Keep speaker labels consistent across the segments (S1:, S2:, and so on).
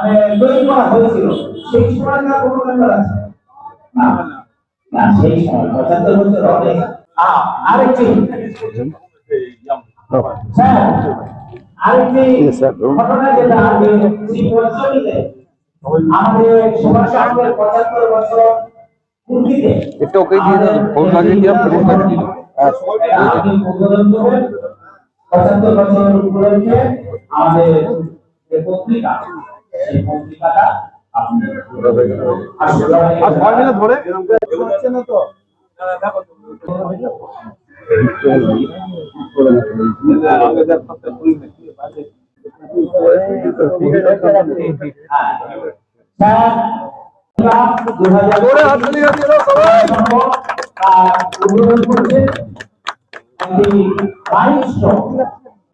S1: মানে তৈরি করা হয়েছিল। সেই সময়কার কোনো মেম্বার আছে? না না সেই সময় পঁচাত্তর বছর অনেক আরেকটি। স্যার আরেকটি ঘটনা যেটা আগে শ্রী পঞ্চমীতে আমাদের সুভাষ চন্দ্রের পঁচাত্তর বছর পূর্তিতে
S2: একটু ওকে দিয়ে দাও ফোন লাগিয়ে দিও ফোন লাগিয়ে দিও
S1: আপনি উদ্বোধন করবেন। পঁচাত্তর বছর উপলক্ষে আমাদের পত্রিকা সেই পত্রিকাটা আপনি
S2: ধরে
S1: দিয়ে দাও সবাই উদ্বোধন করছে।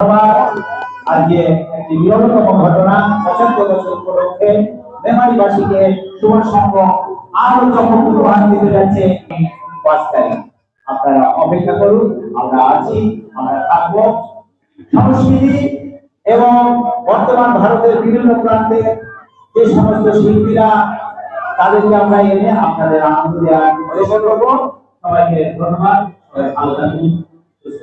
S1: আবার আজকে একটি বিরলতম ঘটনা পঁচাত্তর বছর উপলক্ষে মেমারিবাসীকে শুভ সংঘ আরও চমক উপহার দিতে যাচ্ছে পাঁচ তারিখ আপনারা অপেক্ষা করুন, আমরা আছি, আমরা থাকব। সংস্কৃতি এবং বর্তমান ভারতের বিভিন্ন প্রান্তে যে সমস্ত শিল্পীরা তাদেরকে আমরা এনে আপনাদের আনন্দ দেওয়ার চেষ্টা করব। সবাইকে ধন্যবাদ থাকুন, সুস্থ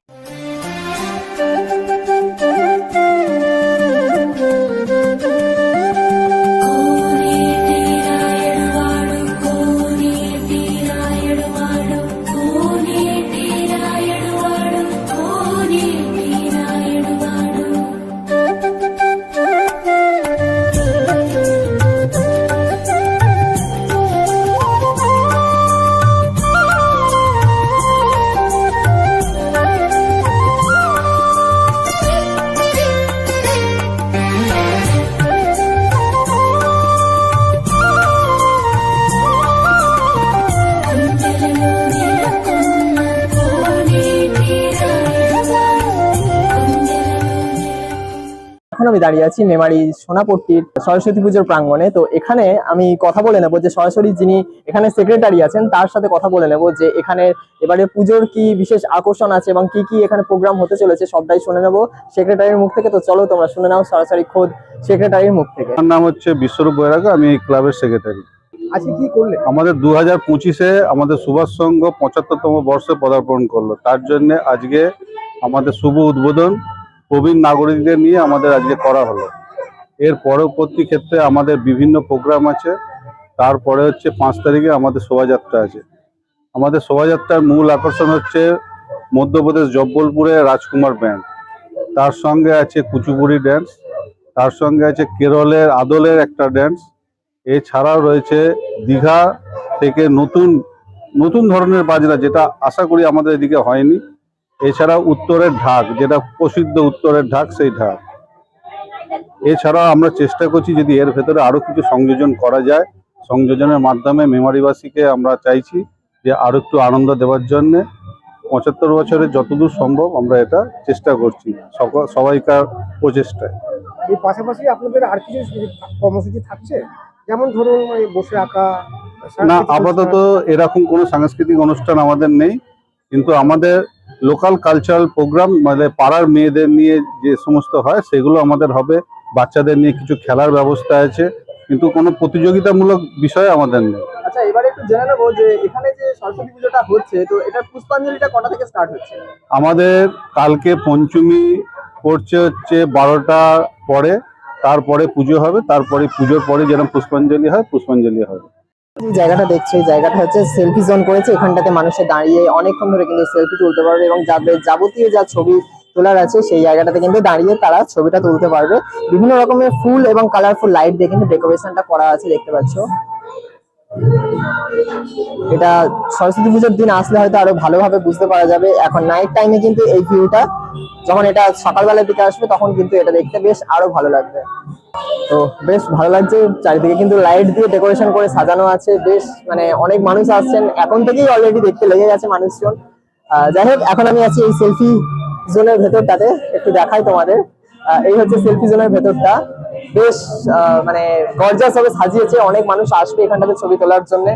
S3: এখন আমি দাঁড়িয়ে আছি মেমারি সোনাপট্টির সরস্বতী পুজোর প্রাঙ্গণে। তো এখানে আমি কথা বলে নেব যে সরাসরি যিনি এখানে সেক্রেটারি আছেন তার সাথে কথা বলে নেব যে এখানে এবারে পুজোর কি বিশেষ আকর্ষণ আছে এবং কি কি এখানে প্রোগ্রাম হতে চলেছে সবটাই শুনে নেব সেক্রেটারির মুখ থেকে। তো চলো তোমরা শুনে নাও সরাসরি খোদ সেক্রেটারির মুখ থেকে।
S2: আমার নাম হচ্ছে বিশ্বরূপ বৈরাগ আমি এই ক্লাবের সেক্রেটারি
S3: আজকে কি করলে?
S2: আমাদের দু হাজার পঁচিশে আমাদের সুভাষ সংঘ পঁচাত্তরতম বর্ষে পদার্পণ করল। তার জন্য আজকে আমাদের শুভ উদ্বোধন। প্রবীণ নাগরিকদের নিয়ে আমাদের আজকে করা হলো। এর পরবর্তী ক্ষেত্রে আমাদের বিভিন্ন প্রোগ্রাম আছে। তারপরে হচ্ছে পাঁচ তারিখে আমাদের শোভাযাত্রা আছে। আমাদের শোভাযাত্রার মূল আকর্ষণ হচ্ছে মধ্যপ্রদেশ জব্বলপুরে রাজকুমার ব্যান্ড তার সঙ্গে আছে কুচুপুড়ি ড্যান্স। তার সঙ্গে আছে কেরলের আদলের একটা ড্যান্স। এছাড়াও রয়েছে দীঘা থেকে নতুন নতুন ধরনের বাজনা, যেটা আশা করি আমাদের এদিকে হয়নি। এছাড়া উত্তরের ঢাক যেটা প্রসিদ্ধ উত্তরের ঢাক সেই ঢাক। এছাড়াও আমরা চেষ্টা করছি যদি এর ভেতরে আরও কিছু সংযোজন করা যায় সংযোজনের মাধ্যমে মেমারিবাসীকে আমরা চাইছি যে আরও একটু আনন্দ দেওয়ার জন্য। পঁচাত্তর বছরের যতদূর সম্ভব আমরা এটা চেষ্টা করছি সকল সবাইকার প্রচেষ্টায়।
S4: এর পাশাপাশি আপনাদের আর কিছু কর্মসূচি থাকছে? যেমন ধরুন বসে আঁকা
S2: না আপাতত এরকম কোনো সাংস্কৃতিক অনুষ্ঠান আমাদের নেই কিন্তু আমাদের লোকাল কালচারাল প্রোগ্রাম মানে পাড়ার মেয়েদের নিয়ে যে সমস্ত হয় সেগুলো আমাদের হবে। বাচ্চাদের নিয়ে কিছু খেলার ব্যবস্থা আছে। কিন্তু কোনো প্রতিযোগিতামূলক বিষয় আমাদের নেই।
S3: আচ্ছা এবারে একটু জেনে নেব যে এখানে যে সরস্বতী পুজোটা হচ্ছে তো এটা পুষ্পাঞ্জলিটা কটা থেকে স্টার্ট হচ্ছে?
S2: আমাদের কালকে পঞ্চমী পড়ছে হচ্ছে বারোটা পরে। তারপরে পুজো হবে তারপরে পুজোর পরে যেরকম পুষ্পাঞ্জলি হয় পুষ্পাঞ্জলি হবে।
S3: জায়গাটা দেখছ, এই জায়গাটা হচ্ছে সেলফি জোন করেছে। এখানটাতে মানুষে দাঁড়িয়ে অনেকক্ষণ ধরে কিন্তু সেলফি তুলতে পারবে এবং যাদের যাবতীয় যা ছবি তোলার আছে, সেই জায়গাটাতে কিন্তু দাঁড়িয়ে তারা ছবিটা তুলতে পারবে। বিভিন্ন রকমের ফুল এবং কালারফুল লাইট দিয়ে কিন্তু ডেকোরেশনটা করা আছে, দেখতে পাচ্ছ। এটা সরস্বতী পুজোর দিন আসলে হয়তো আরও ভালোভাবে বুঝতে পারা যাবে। এখন নাইট টাইমে কিন্তু এই ভিউটা যখন এটা সকালবেলার দিকে আসবে, তখন কিন্তু এটা দেখতে বেশ আরও ভালো লাগবে। তো বেশ ভালো লাগছে, চারিদিকে কিন্তু লাইট দিয়ে ডেকোরেশন করে সাজানো আছে। বেশ মানে অনেক মানুষ আসছেন। এখন থেকেই অলরেডি দেখতে লেগে গেছে মানুষজন। যাই হোক, এখন আমি আছি এই সেলফি জোনের ভেতরটাতে। একটু দেখাই তোমাদের। এই হচ্ছে সেলফি জোনের ভেতরটা। বেশ মানে গর্জাস ভাবে সাজিয়েছে। অনেক মানুষ আসবে এখানটাতে ছবি তোলার জন্য।